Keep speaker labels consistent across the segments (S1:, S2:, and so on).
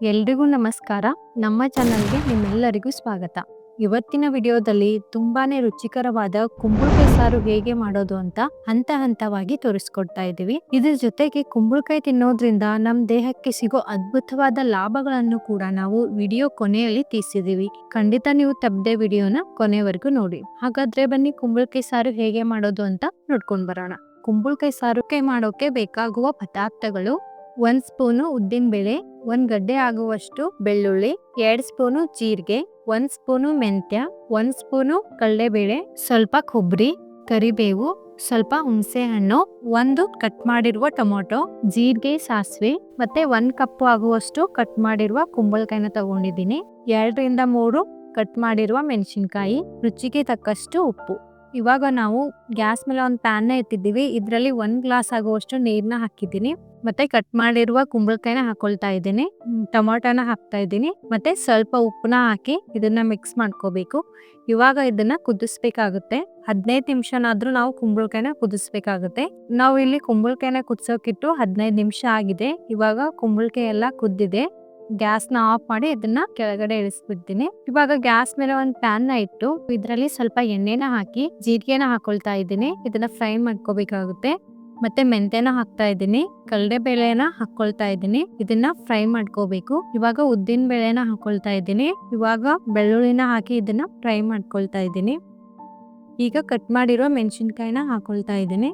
S1: ಎಲ್ರಿಗೂ ನಮಸ್ಕಾರ. ನಮ್ಮ ಚಾನಲ್ಗೆ ನಿಮ್ಮೆಲ್ಲರಿಗೂ ಸ್ವಾಗತ. ಇವತ್ತಿನ ವಿಡಿಯೋದಲ್ಲಿ ತುಂಬಾನೇ ರುಚಿಕರವಾದ ಕುಂಬಳಕಾಯಿ ಸಾರು ಹೇಗೆ ಮಾಡೋದು ಅಂತ ಹಂತ ಹಂತವಾಗಿ ತೋರಿಸ್ಕೊಡ್ತಾ ಇದ್ದೀವಿ. ಇದ್ರ ಜೊತೆಗೆ ಕುಂಬಳಕಾಯಿ ತಿನ್ನೋದ್ರಿಂದ ನಮ್ಮ ದೇಹಕ್ಕೆ ಸಿಗೋ ಅದ್ಭುತವಾದ ಲಾಭಗಳನ್ನು ಕೂಡ ನಾವು ವಿಡಿಯೋ ಕೊನೆಯಲ್ಲಿ ತೀಸಿದೀವಿ ಖಂಡಿತ ನೀವು ತಪ್ಪದೆ ವಿಡಿಯೋನ ಕೊನೆವರೆಗೂ ನೋಡಿ. ಹಾಗಾದ್ರೆ ಬನ್ನಿ ಕುಂಬಳಕಾಯಿ ಸಾರು ಹೇಗೆ ಮಾಡೋದು ಅಂತ ನೋಡ್ಕೊಂಡ್ ಬರೋಣ. ಕುಂಬಳಕಾಯಿ ಸಾರುಕ್ಕೆ ಮಾಡೋಕೆ ಬೇಕಾಗುವ ಪದಾರ್ಥಗಳು ಒಂದ್ ಸ್ಪೂನು ಉದ್ದಿನ ಬೇಳೆ, ಒಂದ್ ಗಡ್ಡೆ ಆಗುವಷ್ಟು ಬೆಳ್ಳುಳ್ಳಿ, ಎರಡು ಸ್ಪೂನು ಜೀರಿಗೆ, ಒಂದು ಸ್ಪೂನು ಮೆಂತ್ಯ, ಒಂದು ಸ್ಪೂನು ಕಡಲೆಬೇಳೆ, ಸ್ವಲ್ಪ ಕೊಬ್ಬರಿ, ಕರಿಬೇವು, ಸ್ವಲ್ಪ ಹುಣಸೆ ಹಣ್ಣು ಒಂದು ಕಟ್ ಮಾಡಿರುವ ಟೊಮೊಟೊ, ಜೀರಿಗೆ, ಸಾಸಿವೆ ಮತ್ತೆ ಒಂದ್ ಕಪ್ ಆಗುವಷ್ಟು ಕಟ್ ಮಾಡಿರುವ ಕುಂಬಳಕಾಯಿನ ತಗೊಂಡಿದ್ದೀನಿ. ಎರಡರಿಂದ ಮೂರು ಕಟ್ ಮಾಡಿರುವ ಮೆಣಸಿನ್ಕಾಯಿ, ರುಚಿಗೆ ತಕ್ಕಷ್ಟು ಉಪ್ಪು. ಇವಾಗ ನಾವು ಗ್ಯಾಸ್ ಮೇಲೆ ಒಂದು ಪ್ಯಾನ್ನ ಎತ್ತಿದ್ದೀವಿ. ಇದರಲ್ಲಿ ಒಂದು ಗ್ಲಾಸ್ ಆಗುವಷ್ಟು ನೀರನ್ನ ಹಾಕಿದ್ದೀನಿ. ಮತ್ತೆ ಕಟ್ ಮಾಡಿರುವ ಕುಂಬಳಕಾಯಿನ ಹಾಕೊಳ್ತಾ ಇದ್ದೀನಿ. ಟೊಮಾಟೋನ ಹಾಕ್ತಾ ಇದ್ದೀನಿ. ಮತ್ತೆ ಸ್ವಲ್ಪ ಉಪ್ಪನ್ನ ಹಾಕಿ ಇದನ್ನ ಮಿಕ್ಸ್ ಮಾಡ್ಕೋಬೇಕು. ಇವಾಗ ಇದನ್ನ ಕುದಿಸ್ಬೇಕಾಗುತ್ತೆ. ಹದಿನೈದು ನಿಮಿಷನಾದ್ರೂ ನಾವು ಕುಂಬಳಕಾಯಿನ ಕುದಿಸ್ಬೇಕಾಗುತ್ತೆ. ನಾವು ಇಲ್ಲಿ ಕುಂಬಳಕಾಯಿನ ಕುದಿಸೋಕಿಟ್ಟು ಹದಿನೈದು ನಿಮಿಷ ಆಗಿದೆ. ಇವಾಗ ಕುಂಬಳಕಾಯಿ ಎಲ್ಲ ಕುದ್ದಿದೆ. ಗ್ಯಾಸ್ನ ಆಫ್ ಮಾಡಿ ಇದನ್ನ ಕೆಳಗಡೆ ಇಳಿಸ್ಬಿಡ್ತೀನಿ. ಇವಾಗ ಗ್ಯಾಸ್ ಮೇಲೆ ಒಂದು ಪ್ಯಾನ್ನ ಇಟ್ಟು ಇದರಲ್ಲಿ ಸ್ವಲ್ಪ ಎಣ್ಣೆನ ಹಾಕಿ ಜೀರಿಗೆನ ಹಾಕೊಳ್ತಾ ಇದ್ದೀನಿ. ಇದನ್ನ ಫ್ರೈ ಮಾಡ್ಕೋಬೇಕಾಗುತ್ತೆ. ಮತ್ತೆ ಮೆಂತೆನ ಹಾಕ್ತಾ ಇದ್ದೀನಿ. ಕಲ್ಡೆ ಬೇಳೆನ ಹಾಕೊಳ್ತಾ ಇದ್ದೀನಿ. ಇದನ್ನ ಫ್ರೈ ಮಾಡ್ಕೋಬೇಕು. ಇವಾಗ ಉದ್ದಿನ ಬೇಳೆನ ಹಾಕೊಳ್ತಾ ಇದ್ದೀನಿ. ಇವಾಗ ಬೆಳ್ಳುಳ್ಳಿನ ಹಾಕಿ ಇದನ್ನ ಫ್ರೈ ಮಾಡ್ಕೊಳ್ತಾ ಇದ್ದೀನಿ. ಈಗ ಕಟ್ ಮಾಡಿರೋ ಮೆಣಸಿನ್ಕಾಯಿನ ಹಾಕೊಳ್ತಾ ಇದ್ದೀನಿ.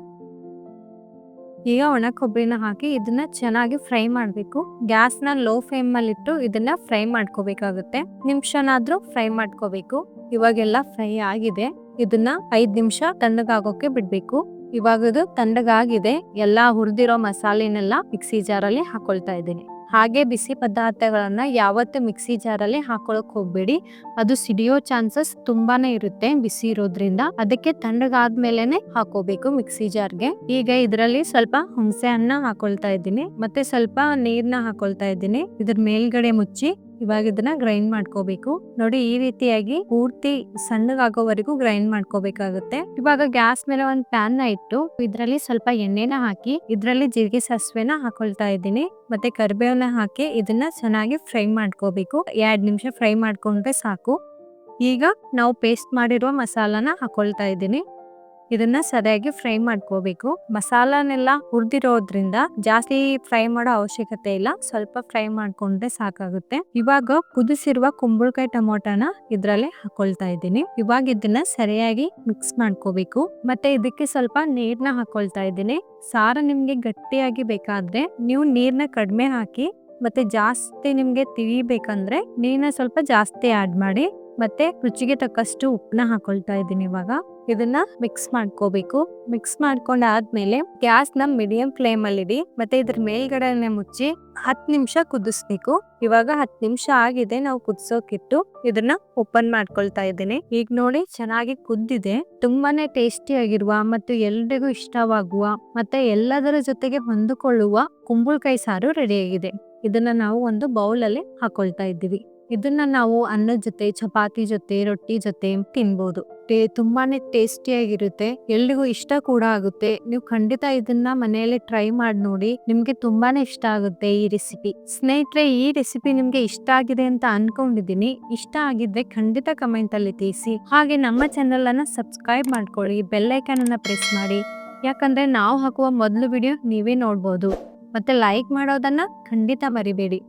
S1: ಈಗ ಒಣ ಕೊಬ್ಬರಿನ ಹಾಕಿ ಇದನ್ನ ಚೆನ್ನಾಗಿ ಫ್ರೈ ಮಾಡಬೇಕು. ಗ್ಯಾಸ್ನ ಲೋ ಫ್ಲೇಮ್ ಅಲ್ಲಿ ಇಟ್ಟು ಇದನ್ನ ಫ್ರೈ ಮಾಡ್ಕೋಬೇಕಾಗುತ್ತೆ. ನಿಮಿಷನಾದ್ರೂ ಫ್ರೈ ಮಾಡ್ಕೋಬೇಕು. ಇವಾಗೆಲ್ಲ ಫ್ರೈ ಆಗಿದೆ. ಇದನ್ನ ಐದ್ ನಿಮಿಷ ತಣ್ಣಗಾಗೋಕೆ ಬಿಡ್ಬೇಕು. ಇವಾಗ ಇದು ತಣ್ಣಗಾಗಿದೆ. ಎಲ್ಲಾ ಹುರಿದಿರೋ ಮಸಾಲೆನೆಲ್ಲ ಮಿಕ್ಸಿ ಜಾರಲ್ಲಿ ಹಾಕೊಳ್ತಾ ಇದ್ದೀನಿ. ಹಾಗೆ ಬಿಸಿ ಪದಾರ್ಥಗಳನ್ನ ಯಾವತ್ತು ಮಿಕ್ಸಿ ಜಾರಲ್ಲಿ ಹಾಕೊಳಕ್ ಹೋಗ್ಬೇಡಿ. ಅದು ಸಿಡಿಯೋ ಚಾನ್ಸಸ್ ತುಂಬಾನೇ ಇರುತ್ತೆ ಬಿಸಿ ಇರೋದ್ರಿಂದ. ಅದಕ್ಕೆ ತಣ್ಣಗಾದ್ಮೇಲೆನೆ ಹಾಕೋಬೇಕು ಮಿಕ್ಸಿ ಜಾರ್ಗೆ. ಈಗ ಇದರಲ್ಲಿ ಸ್ವಲ್ಪ ಹುಣಸೆ ಹಣ್ಣ ಹಾಕೊಳ್ತಾ ಇದ್ದೀನಿ. ಮತ್ತೆ ಸ್ವಲ್ಪ ನೀರ್ನ ಹಾಕೊಳ್ತಾ ಇದ್ದೀನಿ. ಇದ್ರ ಮೇಲ್ಗಡೆ ಮುಚ್ಚಿ ಇವಾಗ ಇದನ್ನ ಗ್ರೈಂಡ್ ಮಾಡ್ಕೋಬೇಕು. ನೋಡಿ ಈ ರೀತಿಯಾಗಿ ಪೂರ್ತಿ ಸಣ್ಣಗಾಗೋವರೆಗೂ ಗ್ರೈಂಡ್ ಮಾಡ್ಕೋಬೇಕಾಗುತ್ತೆ. ಇವಾಗ ಗ್ಯಾಸ್ ಮೇಲೆ ಒಂದ್ ಪ್ಯಾನ್ನ ಇಟ್ಟು ಇದ್ರಲ್ಲಿ ಸ್ವಲ್ಪ ಎಣ್ಣೆನ ಹಾಕಿ, ಇದ್ರಲ್ಲಿ ಜೀರಿಗೆ ಸಾಸಿವೆನ ಹಾಕೊಳ್ತಾ ಇದ್ದೀನಿ. ಮತ್ತೆ ಕರಿಬೇವನ ಹಾಕಿ ಇದನ್ನ ಚೆನ್ನಾಗಿ ಫ್ರೈ ಮಾಡ್ಕೋಬೇಕು. ಎರಡ್ ನಿಮಿಷ ಫ್ರೈ ಮಾಡ್ಕೊಂಡ್ರೆ ಸಾಕು. ಈಗ ನಾವು ಪೇಸ್ಟ್ ಮಾಡಿರುವ ಮಸಾಲಾನ ಹಾಕೊಳ್ತಾ ಇದ್ದೀನಿ. ಇದನ್ನ ಸರಿಯಾಗಿ ಫ್ರೈ ಮಾಡ್ಕೋಬೇಕು. ಮಸಾಲಾನೆಲ್ಲ ಹುರಿದಿರೋದ್ರಿಂದ ಜಾಸ್ತಿ ಫ್ರೈ ಮಾಡೋ ಅವಶ್ಯಕತೆ ಇಲ್ಲ. ಸ್ವಲ್ಪ ಫ್ರೈ ಮಾಡ್ಕೊಂಡ್ರೆ ಸಾಕಾಗುತ್ತೆ. ಇವಾಗ ಕುದಿಸಿರುವ ಕುಂಬಳಕಾಯಿ ಟೊಮೊಟೊನ ಇದ್ರಲ್ಲಿ ಹಾಕೊಳ್ತಾ ಇದ್ದೀನಿ. ಇವಾಗ ಇದನ್ನ ಸರಿಯಾಗಿ ಮಿಕ್ಸ್ ಮಾಡ್ಕೋಬೇಕು. ಮತ್ತೆ ಇದಕ್ಕೆ ಸ್ವಲ್ಪ ನೀರ್ನ ಹಾಕೊಳ್ತಾ ಇದ್ದೀನಿ. ಸಾರ ನಿಮ್ಗೆ ಗಟ್ಟಿಯಾಗಿ ಬೇಕಾದ್ರೆ ನೀವು ನೀರ್ನ ಕಡಿಮೆ ಹಾಕಿ, ಮತ್ತೆ ಜಾಸ್ತಿ ನಿಮ್ಗೆ ತಿಳಿಬೇಕಂದ್ರೆ ನೀರ್ನ ಸ್ವಲ್ಪ ಜಾಸ್ತಿ ಆಡ್ ಮಾಡಿ, ಮತ್ತೆ ರುಚಿಗೆ ತಕ್ಕಷ್ಟು ಉಪ್ಪನ್ನ ಹಾಕೊಳ್ತಾ ಇದ್ದೀನಿ ಇವಾಗ. ಇದನ್ನ ಮಿಕ್ಸ್ ಮಾಡ್ಕೋಬೇಕು. ಮಿಕ್ಸ್ ಮಾಡ್ಕೊಂಡಾದ್ಮೇಲೆ ಗ್ಯಾಸ್ನ ಮೀಡಿಯಂ ಫ್ಲೇಮ್ ಅಲ್ಲಿ ಇಡಿ ಮತ್ತೆ ಇದ್ರ ಮೇಲ್ಗಡೆನೆ ಮುಚ್ಚಿ ಹತ್ ನಿಮಿಷ ಕುದಿಸ್ಬೇಕು. ಇವಾಗ ಹತ್ ನಿಮಿಷ ಆಗಿದೆ, ನಾವು ಕುದಿಸೋಕಿಟ್ಟು ಇದನ್ನ ಓಪನ್ ಮಾಡ್ಕೊಳ್ತಾ ಇದ್ದೀನಿ. ಈಗ ನೋಡಿ, ಚೆನ್ನಾಗಿ ಕುದ್ದಿದೆ. ತುಂಬಾನೇ ಟೇಸ್ಟಿ ಆಗಿರುವ ಮತ್ತು ಎಲ್ರಿಗೂ ಇಷ್ಟವಾಗುವ ಮತ್ತೆ ಎಲ್ಲದರ ಜೊತೆಗೆ ಹೊಂದಿಕೊಳ್ಳುವ ಕುಂಬಳಕಾಯಿ ಸಾರು ರೆಡಿ ಆಗಿದೆ. ಇದನ್ನ ನಾವು ಒಂದು ಬೌಲ್ ಅಲ್ಲಿ ಹಾಕೊಳ್ತಾ ಇದ್ದೀವಿ. ಇದನ್ನ ನಾವು ಅನ್ನದ ಜೊತೆ, ಚಪಾತಿ ಜೊತೆ, ರೊಟ್ಟಿ ಜೊತೆ ತಿನ್ಬೋದು. ಟೇ- ತುಂಬಾನೇ ಟೇಸ್ಟಿಯಾಗಿರುತ್ತೆ. ಎಲ್ರಿಗೂ ಇಷ್ಟ ಕೂಡ ಆಗುತ್ತೆ. ನೀವು ಖಂಡಿತ ಇದನ್ನ ಮನೆಯಲ್ಲಿ ಟ್ರೈ ಮಾಡಿ ನೋಡಿ. ನಿಮ್ಗೆ ತುಂಬಾನೇ ಇಷ್ಟ ಆಗುತ್ತೆ ಈ ರೆಸಿಪಿ. ಸ್ನೇಹಿತರೆ, ಈ ರೆಸಿಪಿ ನಿಮ್ಗೆ ಇಷ್ಟ ಆಗಿದೆ ಅಂತ ಅನ್ಕೊಂಡಿದೀನಿ ಇಷ್ಟ ಆಗಿದ್ರೆ ಖಂಡಿತ ಕಮೆಂಟ್ ಅಲ್ಲಿ ತಿಳಿಸಿ. ಹಾಗೆ ನಮ್ಮ ಚಾನೆಲ್ ಅನ್ನ ಸಬ್ಸ್ಕ್ರೈಬ್ ಮಾಡ್ಕೊಳ್ಳಿ. ಬೆಲ್ ಐಕಾನ್ ಅನ್ನ ಪ್ರೆಸ್ ಮಾಡಿ. ಯಾಕಂದ್ರೆ ನಾವು ಹಾಕುವ ಮೊದಲು ವಿಡಿಯೋ ನೀವೇ ನೋಡ್ಬೋದು. ಮತ್ತೆ ಲೈಕ್ ಮಾಡೋದನ್ನ ಖಂಡಿತ ಮರಿಬೇಡಿ.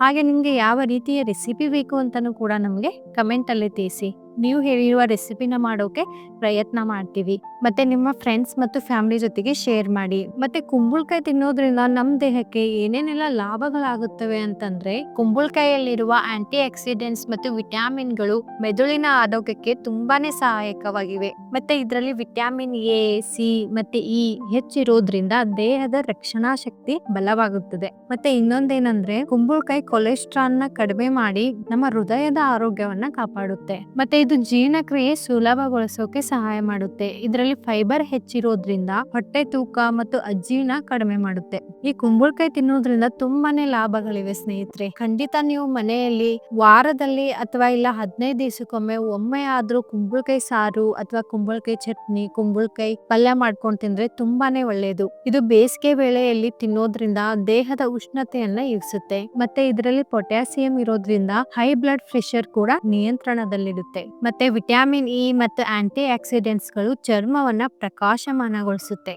S1: ಹಾಗೆ ನಿಮಗೆ ಯಾವ ರೀತಿಯ ರೆಸಿಪಿ ಬೇಕು ಅಂತಾನೂ ಕೂಡ ನಮಗೆ ಕಮೆಂಟ್ ಅಲ್ಲಿ ತಿಳಿಸಿ. ನೀವು ಹೇಳಿರುವ ರೆಸಿಪಿನ ಮಾಡೋಕೆ ಪ್ರಯತ್ನ ಮಾಡ್ತೀವಿ. ಮತ್ತೆ ನಿಮ್ಮ ಫ್ರೆಂಡ್ಸ್ ಮತ್ತು ಫ್ಯಾಮಿಲಿ ಜೊತೆಗೆ ಶೇರ್ ಮಾಡಿ. ಮತ್ತೆ ಕುಂಬಳಕಾಯಿ ತಿನ್ನೋದ್ರಿಂದ ನಮ್ಮ ದೇಹಕ್ಕೆ ಏನೇನೆಲ್ಲ ಲಾಭಗಳಾಗುತ್ತವೆ ಅಂತಂದ್ರೆ, ಕುಂಬಳಕಾಯಿಯಲ್ಲಿರುವ ಆಂಟಿ ಆಕ್ಸಿಡೆಂಟ್ಸ್ ಮತ್ತು ವಿಟಮಿನ್ಗಳು ಮೆದುಳಿನ ಆರೋಗ್ಯಕ್ಕೆ ತುಂಬಾನೇ ಸಹಾಯಕವಾಗಿವೆ. ಮತ್ತೆ ಇದರಲ್ಲಿ ವಿಟಮಿನ್ ಎ ಸಿ ಮತ್ತೆ ಇ ಹೆಚ್ಚಿರೋದ್ರಿಂದ ದೇಹದ ರಕ್ಷಣಾ ಶಕ್ತಿ ಬಲವಾಗುತ್ತದೆ. ಮತ್ತೆ ಇನ್ನೊಂದೇನಂದ್ರೆ, ಕುಂಬಳಕಾಯಿ ಕೊಲೆಸ್ಟ್ರಾಲ್ನ ಕಡಿಮೆ ಮಾಡಿ ನಮ್ಮ ಹೃದಯದ ಆರೋಗ್ಯವನ್ನ ಕಾಪಾಡುತ್ತೆ. ಮತ್ತೆ ಇದು ಜೀರ್ಣಕ್ರಿಯೆ ಸುಲಭಗೊಳಿಸೋಕೆ ಸಹಾಯ ಮಾಡುತ್ತೆ. ಇದರಲ್ಲಿ ಫೈಬರ್ ಹೆಚ್ಚಿರೋದ್ರಿಂದ ಹೊಟ್ಟೆ ತೂಕ ಮತ್ತು ಅಜೀರ್ಣ ಕಡಿಮೆ ಮಾಡುತ್ತೆ. ಈ ಕುಂಬಳಕಾಯಿ ತಿನ್ನೋದ್ರಿಂದ ತುಂಬಾನೇ ಲಾಭಗಳಿವೆ ಸ್ನೇಹಿತರೆ. ಖಂಡಿತ ನೀವು ಮನೆಯಲ್ಲಿ ವಾರದಲ್ಲಿ ಅಥವಾ ಇಲ್ಲ ಹದಿನೈದು ದಿವಸಕ್ಕೊಮ್ಮೆ ಒಮ್ಮೆ ಆದ್ರೂ ಕುಂಬಳಕಾಯಿ ಸಾರು ಅಥವಾ ಕುಂಬಳಕಾಯಿ ಚಟ್ನಿ, ಕುಂಬಳಕಾಯಿ ಪಲ್ಯ ಮಾಡ್ಕೊಂಡು ತಿಂದ್ರೆ ತುಂಬಾನೇ ಒಳ್ಳೆಯದು ಇದು ಬೇಸಿಗೆ ವೇಳೆಯಲ್ಲಿ ತಿನ್ನೋದ್ರಿಂದ ದೇಹದ ಉಷ್ಣತೆಯನ್ನ ಇರಿಸುತ್ತೆ. ಮತ್ತೆ ಇದರಲ್ಲಿ ಪೊಟ್ಯಾಸಿಯಂ ಇರೋದ್ರಿಂದ ಹೈ ಬ್ಲಡ್ ಪ್ರೆಷರ್ ಕೂಡ ನಿಯಂತ್ರಣದಲ್ಲಿರುತ್ತೆ ಮತ್ತೆ ವಿಟಮಿನ್ ಇ ಮತ್ತು ಆಂಟಿ ಆಕ್ಸಿಡೆಂಟ್ಸ್ಗಳು ಚರ್ಮವನ್ನ ಪ್ರಕಾಶಮಾನಗೊಳಿಸುತ್ತೆ.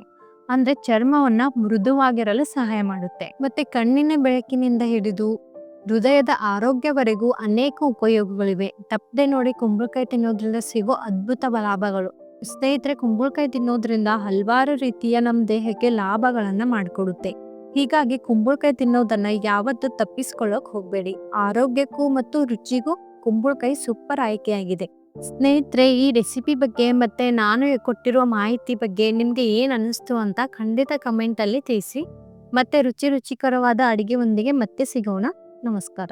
S1: ಅಂದ್ರೆ ಚರ್ಮವನ್ನ ಮೃದುವಾಗಿರಲು ಸಹಾಯ ಮಾಡುತ್ತೆ. ಮತ್ತೆ ಕಣ್ಣಿನ ಬೆಳಕಿನಿಂದ ಹಿಡಿದು ಹೃದಯದ ಆರೋಗ್ಯವರೆಗೂ ಅನೇಕ ಉಪಯೋಗಗಳಿವೆ. ತಪ್ಪದೆ ನೋಡಿ ಕುಂಬಳಕಾಯಿ ತಿನ್ನೋದ್ರಿಂದ ಸಿಗೋ ಅದ್ಭುತ ಲಾಭಗಳು. ಸ್ನೇಹಿತರೆ, ಕುಂಬಳಕಾಯಿ ತಿನ್ನೋದ್ರಿಂದ ಹಲವಾರು ರೀತಿಯ ನಮ್ಮ ದೇಹಕ್ಕೆ ಲಾಭಗಳನ್ನ ಮಾಡಿಕೊಡುತ್ತೆ. ಹೀಗಾಗಿ ಕುಂಬಳಕಾಯಿ ತಿನ್ನೋದನ್ನ ಯಾವತ್ತೂ ತಪ್ಪಿಸ್ಕೊಳ್ಳೋಕ್ ಹೋಗ್ಬೇಡಿ. ಆರೋಗ್ಯಕ್ಕೂ ಮತ್ತು ರುಚಿಗೂ ಕುಂಬಳಕಾಯಿ ಸೂಪರ್ ಆಯ್ಕೆಯಾಗಿದೆ. ಸ್ನೇಹಿತರೆ, ಈ ರೆಸಿಪಿ ಬಗ್ಗೆ ಮತ್ತೆ ನಾನು ಕೊಟ್ಟಿರುವ ಮಾಹಿತಿ ಬಗ್ಗೆ ನಿಮಗೆ ಏನು ಅನಿಸ್ತು ಅಂತ ಖಂಡಿತ ಕಮೆಂಟಲ್ಲಿ ತಿಳಿಸಿ. ಮತ್ತೆ ರುಚಿ ರುಚಿಕರವಾದ ಅಡಿಗೆ ಮತ್ತೆ ಸಿಗೋಣ. ನಮಸ್ಕಾರ.